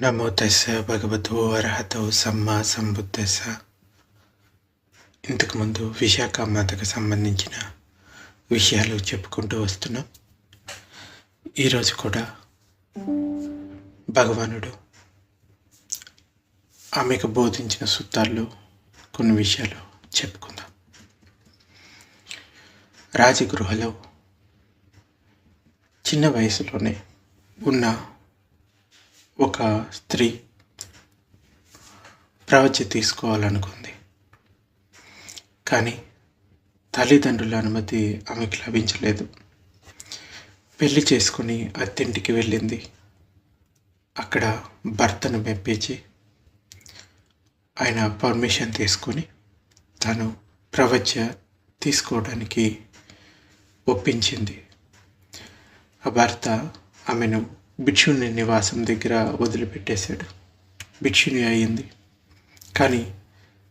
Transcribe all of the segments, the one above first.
నమో తెస్స భగవతో అర్హతో సమ్మా సంబుద్ధస్స ఇంతకుముందు విశాఖ మాతకు సంబంధించిన విషయాలు చెప్పుకుంటూ వస్తున్నాం. ఈరోజు కూడా భగవానుడు ఆమెకు బోధించిన సూత్రాల్లో కొన్ని విషయాలు చెప్పుకుందాం. రాజగృహలో చిన్న వయసులోనే ఉన్న ఒక స్త్రీ ప్రవచ తీసుకోవాలనుకుంది. కానీ తల్లిదండ్రుల అనుమతి ఆమెకు లభించలేదు. పెళ్ళి చేసుకుని అత్తింటికి వెళ్ళింది. అక్కడ భర్తను మెప్పించి ఆయన పర్మిషన్ తీసుకొని తను ప్రవచ తీసుకోవడానికి ఒప్పించింది. ఆ భర్త ఆమెను భిక్షుని నివాసం దగ్గర వదిలిపెట్టేశాడు. భిక్షుని అయింది. కానీ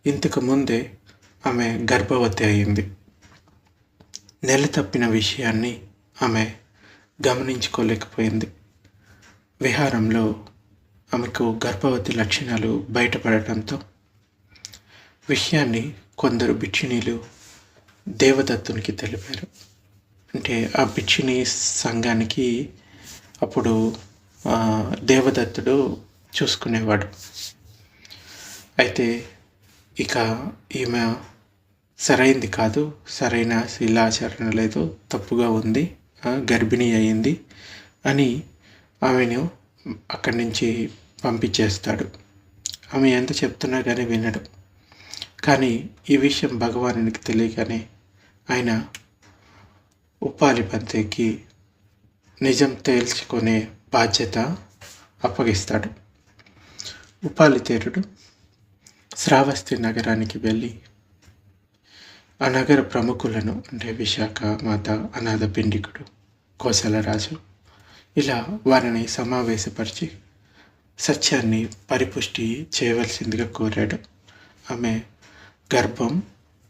ఇంతకు ముందే ఆమె గర్భవతి అయింది. నెల తప్పిన విషయాన్ని ఆమె గమనించుకోలేకపోయింది. విహారంలో ఆమెకు గర్భవతి లక్షణాలు బయటపడటంతో విషయాన్ని కొందరు భిక్షునీలు దేవదత్తునికి తెలిపారు. అంటే ఆ భిక్షుని సంఘానికి అప్పుడు దేవదత్తుడు చూసుకునేవాడు. అయితే ఇక ఈమె సరైంది కాదు సరైన శీలాచరణ లేదు తప్పుగా ఉంది గర్భిణీ అయింది అని ఆమెను అక్కడి నుంచి పంపించేస్తాడు. ఆమె ఎంత చెప్తున్నా కానీ వినడు. కానీ ఈ విషయం భగవానునికి తెలియగానే ఆయన ఉప్పాలి పంతేకి నిజం తేల్చుకునే బాధ్యత అప్పగిస్తాడు. ఉపాలితేరుడు శ్రావస్తి నగరానికి వెళ్ళి ఆ నగర ప్రముఖులను అంటే విశాఖ మాత అనాథ పిండికుడు కోసలరాజు ఇలా వారిని సమావేశపరిచి సత్యాన్ని పరిపుష్టి చేయవలసిందిగా కోరాడు. ఆమె గర్భం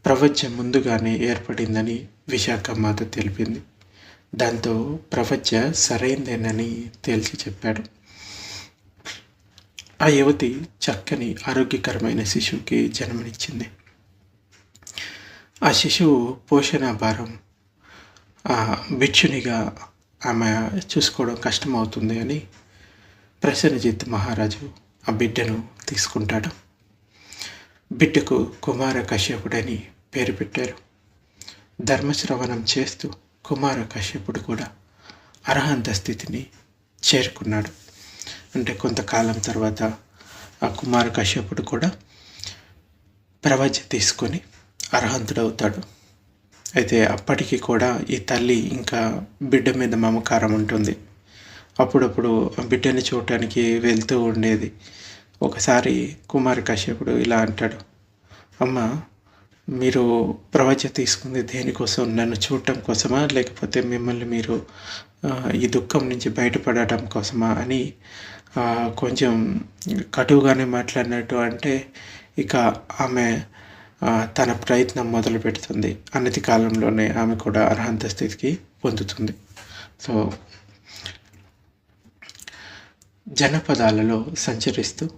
ప్రపంచం ముందుగానే ఏర్పడిందని విశాఖ మాత తెలిపింది. దాంతో ప్రపంచ సరైందేనని తేల్చి చెప్పాడు. ఆ యువతి చక్కని ఆరోగ్యకరమైన శిశువుకి జన్మనిచ్చింది. ఆ శిశువు పోషణ భారం ఆ భిక్షునిగా ఆమె చూసుకోవడం కష్టమవుతుంది అని ప్రసన్నజిత్ మహారాజు ఆ బిడ్డను తీసుకుంటాడు. బిడ్డకు కుమార కశ్యపుడని పేరు పెట్టారు. ధర్మశ్రవణం చేస్తూ కుమార కశ్యపుడు కూడా అర్హంత స్థితిని చేరుకున్నాడు. అంటే కొంతకాలం తర్వాత ఆ కుమార కశ్యపుడు కూడా ప్రవచ తీసుకొని అర్హంతుడవుతాడు. అయితే అప్పటికి కూడా ఈ తల్లి ఇంకా బిడ్డ మీద మమకారం ఉంటుంది. అప్పుడప్పుడు ఆ బిడ్డని చూడటానికి వెళ్తూ ఉండేది. ఒకసారి కుమార కశ్యపుడు ఇలా అంటాడు అమ్మ మీరు ప్రవచ తీసుకుంది దేనికోసం నన్ను చూడటం కోసమా? లేకపోతే మిమ్మల్ని మీరు ఈ దుఃఖం నుంచి బయటపడటం కోసమా? అని కొంచెం కటువుగానే మాట్లాడినట్టు అంటే ఇక ఆమె తన ప్రయత్నం మొదలు పెడుతుంది. అన్నతి కాలంలోనే ఆమె కూడా అర్హంత స్థితికి పొందుతుంది. సో జనపదాలలో సంచరిస్తూ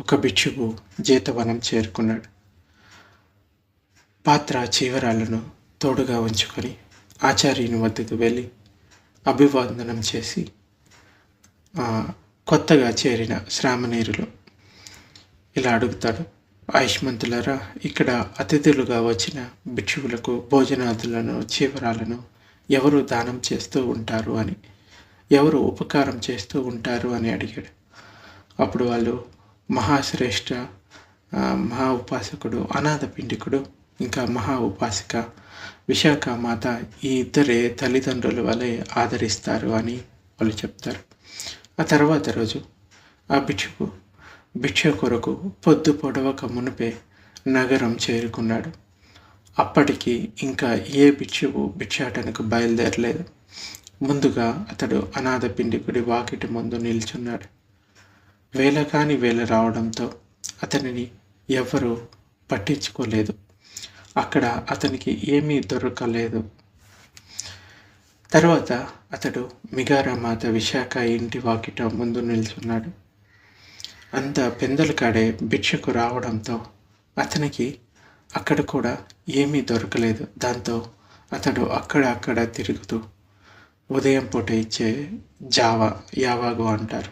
ఒక భిక్షువు జీతవనం చేరుకున్నాడు. పాత్ర చీవరాలను తోడుగా ఉంచుకొని ఆచార్యుని వద్దకు వెళ్ళి అభివందనం చేసి కొత్తగా చేరిన శ్రామనీరులు ఇలా అడుగుతాడు. ఆయుష్మంతులారా ఇక్కడ అతిథులుగా వచ్చిన భిక్షువులకు భోజనాదులను చీవరాలను ఎవరు దానం చేస్తూ ఉంటారు అని ఎవరు ఉపకారం చేస్తూ ఉంటారు అని అడిగాడు. అప్పుడు వాళ్ళు మహాశ్రేష్ఠ మహా ఉపాసకుడు అనాథ పిండికుడు ఇంకా మహా ఉపాసిక విశాఖ మాత ఈ ఇద్దరే తల్లిదండ్రుల వలె ఆదరిస్తారు అని వాళ్ళు చెప్తారు. ఆ తర్వాత రోజు ఆ భిక్షకు భిక్ష కొరకు పొద్దు పొడవక మునిపే నగరం చేరుకున్నాడు. అప్పటికి ఇంకా ఏ భిక్షువు భిక్షాటనకు బయలుదేరలేదు. ముందుగా అతడు అనాథ పిండికుడి వాకిటి ముందు నిల్చున్నాడు. వేల కాని వేల రావడంతో అతనిని ఎవ్వరూ పట్టించుకోలేదు. అక్కడ అతనికి ఏమీ దొరకలేదు. తర్వాత అతడు మిగారామాత విశాఖ ఇంటి వాకిట ముందు నిల్చున్నాడు. అంత పెందల కాడే భిక్షకు రావడంతో అతనికి అక్కడ కూడా ఏమీ దొరకలేదు. దాంతో అతడు అక్కడ అక్కడ తిరుగుతూ ఉదయం పూట ఇచ్చే జావా యావాగో అంటారు.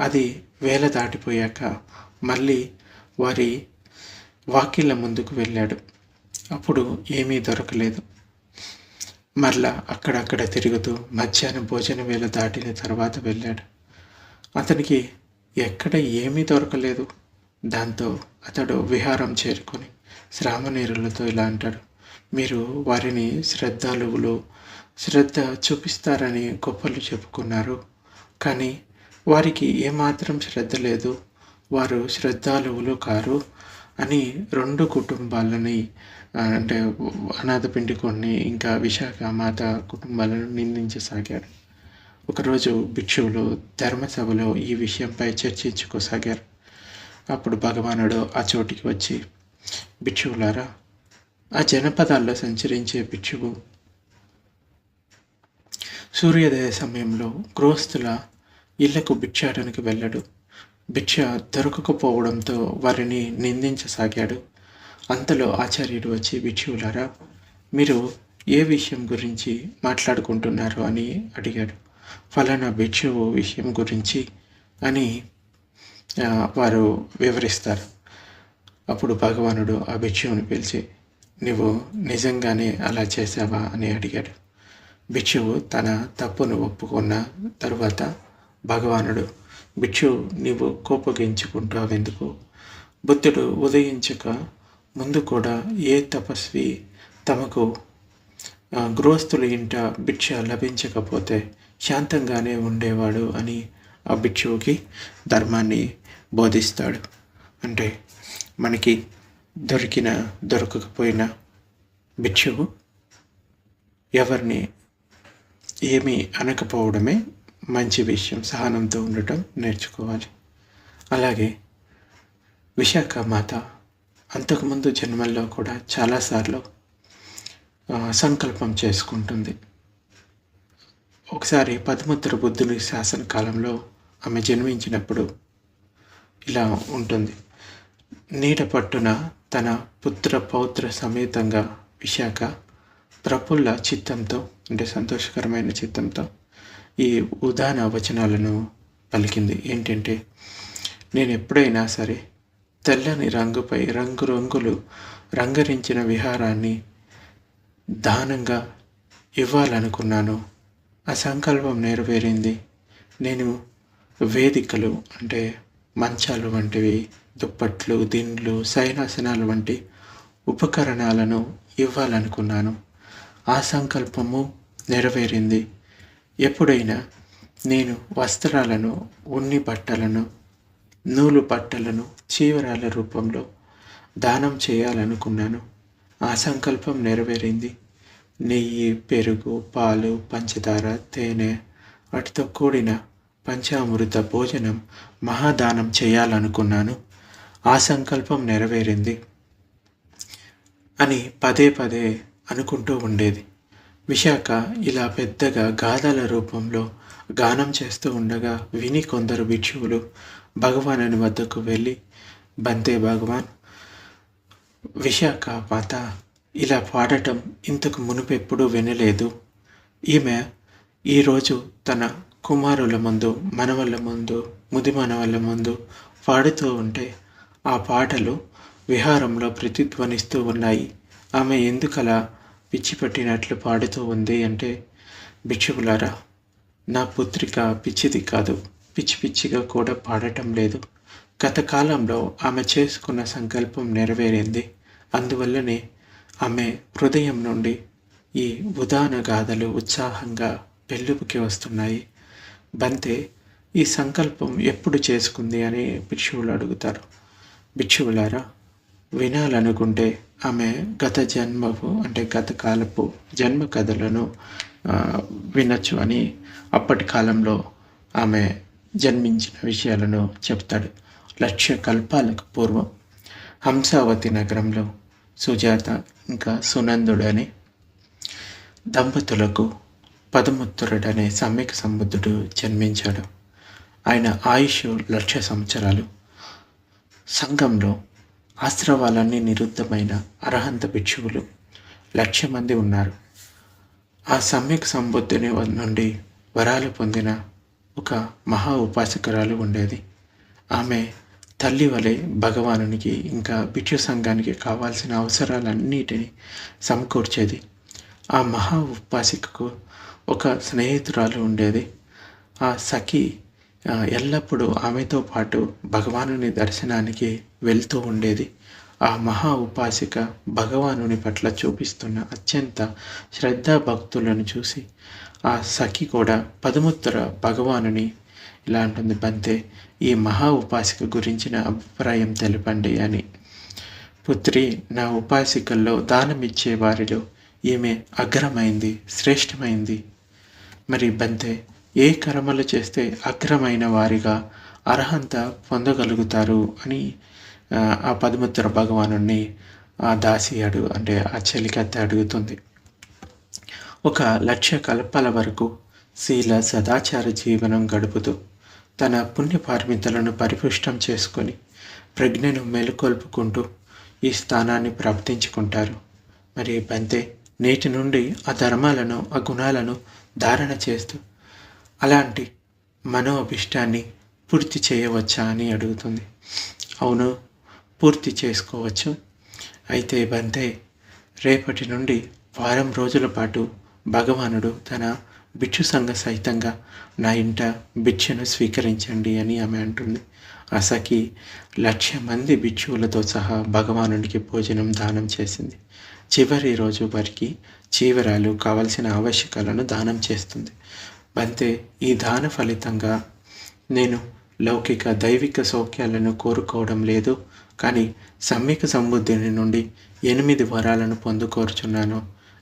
అది వేల దాటిపోయాక మళ్ళీ వారి వాకిళ్ళ ముందుకు వెళ్ళాడు. అప్పుడు ఏమీ దొరకలేదు. మరలా అక్కడక్కడ తిరుగుతూ మధ్యాహ్నం భోజన వేళ దాటిన తర్వాత వెళ్ళాడు. అతనికి ఎక్కడ ఏమీ దొరకలేదు. దాంతో అతడు విహారం చేరుకొని శ్రామనీరులతో ఇలా అంటాడు మీరు వారిని శ్రద్ధాలువులు శ్రద్ధ చూపిస్తారని గొప్పలు చెప్పుకున్నారు. కానీ వారికి ఏమాత్రం శ్రద్ధ లేదు. వారు శ్రద్ధాలువులు కారు అని రెండు కుటుంబాలని అంటే అనాథ పిండికొని ఇంకా విశాఖ మాత కుటుంబాలను నిందించసాగాడు ఒకరోజు భిక్షువులు ధర్మసభలో ఈ విషయంపై చర్చించుకోసాగారు. అప్పుడు భగవానుడు ఆ చోటికి వచ్చి భిక్షువులారా ఆ జనపదాల్లో సంచరించే భిక్షువు సూర్యోదయ సమయంలో గృహస్థుల ఇళ్ళకు భిక్షాటనికి వెళ్ళాడు. భిక్ష దొరకకపోవడంతో వారిని నిందించసాగాడు. అంతలో ఆచార్యుడు వచ్చి భిక్షువులారా మీరు ఏ విషయం గురించి మాట్లాడుకుంటున్నారు అని అడిగాడు. ఫలానా భిక్షువు విషయం గురించి అని వారు వివరిస్తారు. అప్పుడు భగవానుడు ఆ భిక్షువుని పిలిచి నువ్వు నిజంగానే అలా చేసావా అని అడిగాడు. భిక్షువు తన తప్పును ఒప్పుకున్న తరువాత భగవానుడు భిక్షు నీవు కోపగించుకుంటావెందుకు? బుద్ధుడు ఉదయించక ముందు కూడా ఏ తపస్వి తమకు గృహస్థుల ఇంట భిక్ష లభించకపోతే శాంతంగానే ఉండేవాడు అని ఆ భిక్షువుకి ధర్మాన్ని బోధిస్తాడు. అంటే మనకి దొరికిన దొరకకపోయినా భిక్షువు ఎవరిని ఏమీ అనకపోవడమే మంచి విషయం సహనంతో ఉండటం నేర్చుకోవాలి. అలాగే విశాఖ మాత అంతకుముందు జన్మల్లో కూడా చాలాసార్లు సంకల్పం చేసుకుంటుంది. ఒకసారి పదముత్తర బుద్ధుని శాసన కాలంలో ఆమె జన్మించినప్పుడు ఇలా ఉంటుంది. నీట పట్టున తన పుత్ర పౌత్ర సమేతంగా విశాఖ ప్రఫుల్ల చిత్తంతో అంటే సంతోషకరమైన చిత్తంతో ఈ ఉదాహరణ వచనాలను పలికింది. ఏంటంటే నేను ఎప్పుడైనా సరే తెల్లని రంగుపై రంగురంగులు రంగరించిన విహారాన్ని దానంగా ఇవ్వాలనుకున్నాను. ఆ సంకల్పం నెరవేరింది. నేను వేదికలు అంటే మంచాలు వంటివి దుప్పట్లు దిండ్లు సైనాసనాలు వంటి ఉపకరణాలను ఇవ్వాలనుకున్నాను. ఆ సంకల్పము నెరవేరింది. ఎప్పుడైనా నేను వస్త్రాలను ఉన్ని బట్టలను నూలు పట్టలను చీవరాల రూపంలో దానం చేయాలనుకున్నాను. ఆ సంకల్పం నెరవేరింది. నెయ్యి పెరుగు పాలు పంచదార తేనె వాటితో కూడిన పంచామృత భోజనం మహాదానం చేయాలనుకున్నాను. ఆ సంకల్పం నెరవేరింది అని పదే పదే అనుకుంటూ ఉండేది. విశాఖ ఇలా పెద్దగా గాథల రూపంలో గానం చేస్తూ ఉండగా విని కొందరు భిక్షువులు భగవానుని వద్దకు వెళ్ళి బంతే భగవాన్ విశాఖ మాత ఇలా పాడటం ఇంతకు మునుపెప్పుడూ వినలేదు. ఈమె ఈరోజు తన కుమారుల ముందు మనవళ్ళ ముందు ముది మనవళ్ళ ముందు పాడుతూ ఉంటే ఆ పాటలు విహారంలో ప్రతిధ్వనిస్తూ ఉన్నాయి. ఆమె ఎందుకలా పిచ్చిపట్టినట్లు పాడుతూ ఉంది అంటే భిక్షుకులారా నా పుత్రిక పిచ్చిది కాదు. పిచ్చి పిచ్చిగా కూడా పాడటం లేదు. గత కాలంలో ఆమె చేసుకున్న సంకల్పం నెరవేరింది. అందువల్లనే ఆమె హృదయం నుండి ఈ ఉదాన గాథలు ఉత్సాహంగా పెళ్ళుపుకి వస్తున్నాయి. బంతే ఈ సంకల్పం ఎప్పుడు చేసుకుంది అని భిక్షువులు అడుగుతారు. భిక్షువులారా వినాలనుకుంటే ఆమె గత జన్మపు అంటే గత కాలపు జన్మ కథలను వినొచ్చు అని అప్పటి కాలంలో ఆమె జన్మించిన విషయాలను చెప్తాడు. లక్ష కల్పాలకు పూర్వం హంసావతి నగరంలో సుజాత ఇంకా సునందుడు అని దంపతులకు పదముత్తురుడనే సమ్యక సంబుద్ధుడు జన్మించాడు. ఆయన ఆయుష్ లక్ష సంవత్సరాలు సంఘంలో ఆశ్రవాలన్నీ నిరుద్ధమైన అర్హంత భిక్షువులు లక్ష మంది ఉన్నారు. ఆ సమ్యక్ సంబుద్ధిని నుండి వరాలు పొందిన ఒక మహా ఉపాసకురాలు ఉండేది. ఆమె తల్లి వలె భగవానునికి ఇంకా భిక్షు సంఘానికి కావాల్సిన అవసరాలన్నిటినీ సమకూర్చేది. ఆ మహా ఉపాసికకు ఒక స్నేహితురాలు ఉండేది. ఆ సఖి ఎల్లప్పుడూ ఆమెతో పాటు భగవానుని దర్శనానికి వెళ్తూ ఉండేది. ఆ మహా ఉపాసిక భగవానుని పట్ల చూపిస్తున్న అత్యంత శ్రద్ధా భక్తులను చూసి ఆ సఖి కూడా పదముత్తర భగవానుని ఇలా అంటుంది బంతే ఈ మహా ఉపాసిక గురించిన అభిప్రాయం తెలపండి అని. పుత్రి నా ఉపాసికల్లో దానమిచ్చే వారిలో ఈమె అగ్రమైంది శ్రేష్టమైంది. మరి బంతే ఏ కర్మలు చేస్తే అగ్రమైన వారిగా అర్హంత పొందగలుగుతారు అని ఆ, ఆ పదముత్తర భగవానుణ్ణి ఆ దాసి అడుగు అంటే ఆ చెలికత్త అడుగుతుంది. ఒక లక్ష కల్పాల వరకు శీల సదాచార జీవనం గడుపుతూ తన పుణ్యపార్మితలను పరిపుష్టం చేసుకొని ప్రజ్ఞను మేలుకొల్పుకుంటూ ఈ స్థానాన్ని ప్రాప్తించుకుంటారు. మరి బంతే నేటి నుండి ఆ ధర్మాలను ఆ గుణాలను ధారణ చేస్తూ అలాంటి మనో అభిష్టాన్ని పూర్తి చేయవచ్చా అని అడుగుతుంది. అవును పూర్తి చేసుకోవచ్చు. అయితే బంతే రేపటి నుండి వారం రోజుల పాటు భగవానుడు తన భిక్షు సంఘ సహితంగా నా ఇంట భిక్షను స్వీకరించండి అని ఆమె అంటుంది. అసకి లక్ష మంది భిక్షువులతో సహా భగవానుడికి భోజనం దానం చేసింది. చివరి రోజు వారికి చీవరాలు కావలసిన ఆవశ్యకాలను దానం చేస్తుంది. అంతే ఈ దాన ఫలితంగా నేను లౌకిక దైవిక సౌఖ్యాలను కోరుకోవడం లేదు కానీ సమ్యక సంబుద్ధిని నుండి ఎనిమిది వరాలను పొందుకోరుచున్నాను.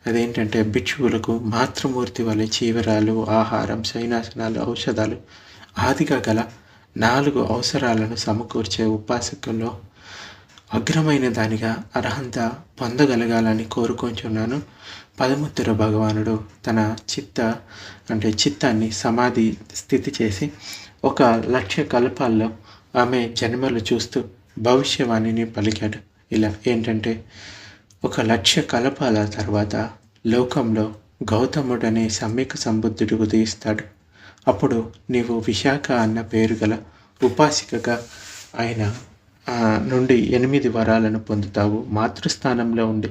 అదేంటంటే భిక్షువులకు మాతృమూర్తి వలె చీవరాలు ఆహారం శైనాసనాలు ఔషధాలు ఆదిగా గల నాలుగు అవసరాలను సమకూర్చే ఉపాసకుల్లో అగ్రమైన దానిగా అర్హంత పొందగలగాలని కోరుకుంటున్నాను పదముత్తర భగవానుడు తన చిత్త అంటే చిత్తాన్ని సమాధి స్థితి చేసి ఒక లక్ష్య కల్పాల్లో ఆమె జన్మలు చూస్తూ భవిష్యవాణిని పలికాడు. ఇలా ఏంటంటే ఒక లక్ష్య కలపాల తర్వాత లోకంలో గౌతముడనే సమ్యక సంబుద్ధుడు ఉదయిస్తాడు. అప్పుడు నీవు విశాఖ అన్న పేరు గల ఉపాసికగా ఆయన నుండి ఎనిమిది వరాలను పొందుతావు. మాతృస్థానంలో ఉండి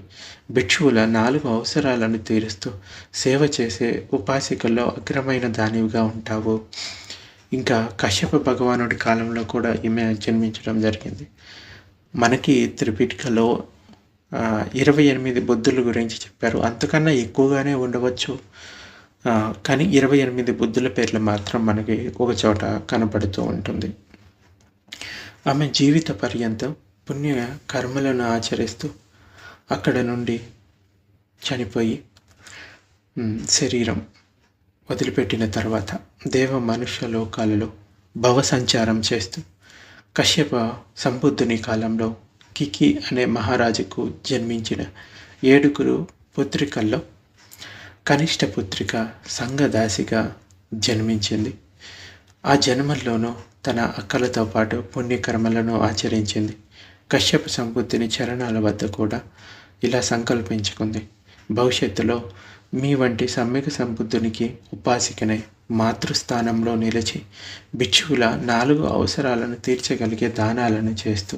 భిక్షువుల నాలుగు అవసరాలను తీరుస్తూ సేవ చేసే ఉపాసికల్లో అగ్రమైన దానివిగా ఉంటావు. ఇంకా కశ్యప భగవానుడి కాలంలో కూడా ఈమె జన్మించడం జరిగింది. మనకి త్రిపిటికలో ఇరవై ఎనిమిది బుద్ధుల గురించి చెప్పారు. అంతకన్నా ఎక్కువగానే ఉండవచ్చు. కానీ ఇరవై ఎనిమిది బుద్ధుల పేర్లు మాత్రం మనకి ఒక చోట కనపడుతూ ఉంటుంది. ఆమె జీవిత పర్యంతం పుణ్య కర్మలను ఆచరిస్తూ అక్కడ నుండి చనిపోయి శరీరం వదిలిపెట్టిన తర్వాత దేవ మనుష్య లోకాలలో భవ సంచారం చేస్తూ కశ్యప సంబుద్ధుని కాలంలో కికి అనే మహారాజుకు జన్మించిన ఏడుగురు పుత్రికల్లో కనిష్ట పుత్రిక సంఘదాసిగా జన్మించింది. ఆ జన్మల్లోనూ తన అక్కలతో పాటు పుణ్యకర్మలను ఆచరించింది. కశ్యప సంబుద్ధిని చరణాల వద్ద కూడా ఇలా సంకల్పించుకుంది. భవిష్యత్తులో మీ వంటి సమ్యక సంబుద్ధునికి ఉపాసికనై మాతృస్థానంలో నిలిచి భిక్షువుల నాలుగు అవసరాలను తీర్చగలిగే దానాలను చేస్తూ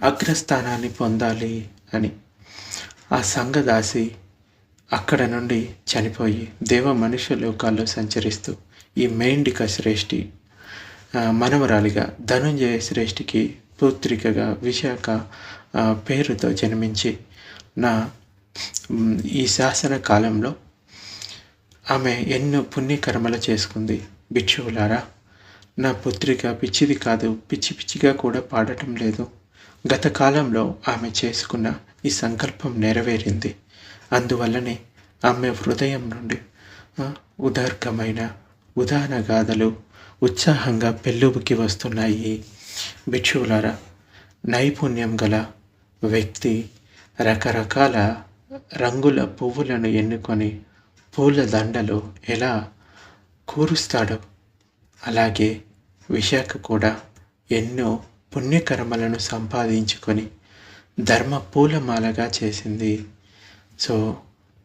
అగ్రస్థానాన్ని పొందాలి అని ఆ సంఘదాసి అక్కడ నుండి చనిపోయి దేవ మనుష్య లోకాల్లో సంచరిస్తూ ఈ మేండిక శ్రేష్ఠి మనవరాలిగా ధనుంజయ శ్రేష్ఠికి పుత్రికగా విశాఖ పేరుతో జన్మించి నా ఈ శాసన కాలంలో ఆమె ఎన్నో పుణ్యకర్మలు చేసుకుంది. భిక్షువులారా నా పుత్రిక పిచ్చిది కాదు పిచ్చి పిచ్చిగా కూడా పాడటం లేదు. గత కాలంలో ఆమె చేసుకున్న ఈ సంకల్పం నెరవేరింది. అందువల్లనే ఆమె హృదయం నుండి ఉదార్గమైన ఉదాహరణ గాథలు ఉత్సాహంగా పెళ్ళుబుకి వస్తున్నాయి. భిక్షువులారా నైపుణ్యం గల వ్యక్తి రకరకాల రంగుల పువ్వులను ఎన్నుకొని పూల దండలు ఎలా కూరుస్తాడో అలాగే విశాఖ కూడా ఎన్నో పుణ్యకర్మలను సంపాదించుకొని ధర్మ పూలమాలగా చేసింది. సో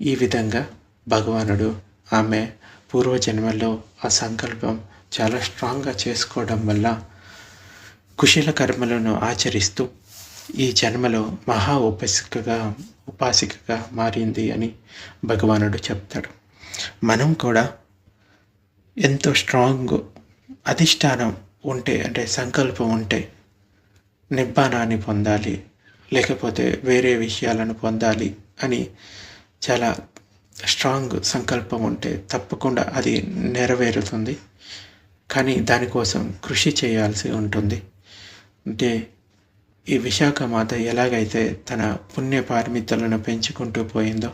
ఈ విధంగా భగవానుడు ఆమె పూర్వజన్మలో ఆ సంకల్పం చాలా స్ట్రాంగ్గా చేసుకోవడం వల్ల కుశల కర్మలను ఆచరిస్తూ ఈ జన్మలో మహా ఉపాసికగా ఉపాసికగా మారింది అని భగవానుడు చెప్తాడు. మనం కూడా ఎంతో స్ట్రాంగ్ అధిష్టానం ఉంటే అంటే సంకల్పం ఉంటే నిబ్బానాన్ని పొందాలి లేకపోతే వేరే విషయాలను పొందాలి అని చాలా స్ట్రాంగ్ సంకల్పం ఉంటే తప్పకుండా అది నెరవేరుతుంది. కానీ దానికోసం కృషి చేయాల్సి ఉంటుంది. అంటే ఈ విశాఖ మాత ఎలాగైతే తన పుణ్యపారమితులను పెంచుకుంటూ పోయిందో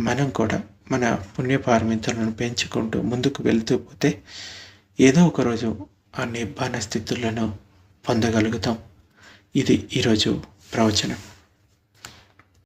మనం కూడా మన పుణ్యపారమితులను పెంచుకుంటూ ముందుకు వెళ్తూ పోతే ఏదో ఒకరోజు ఆ నిబ్బాన స్థితులను పొందగలుగుతాం. ఇది ఈరోజు ప్రవచనం.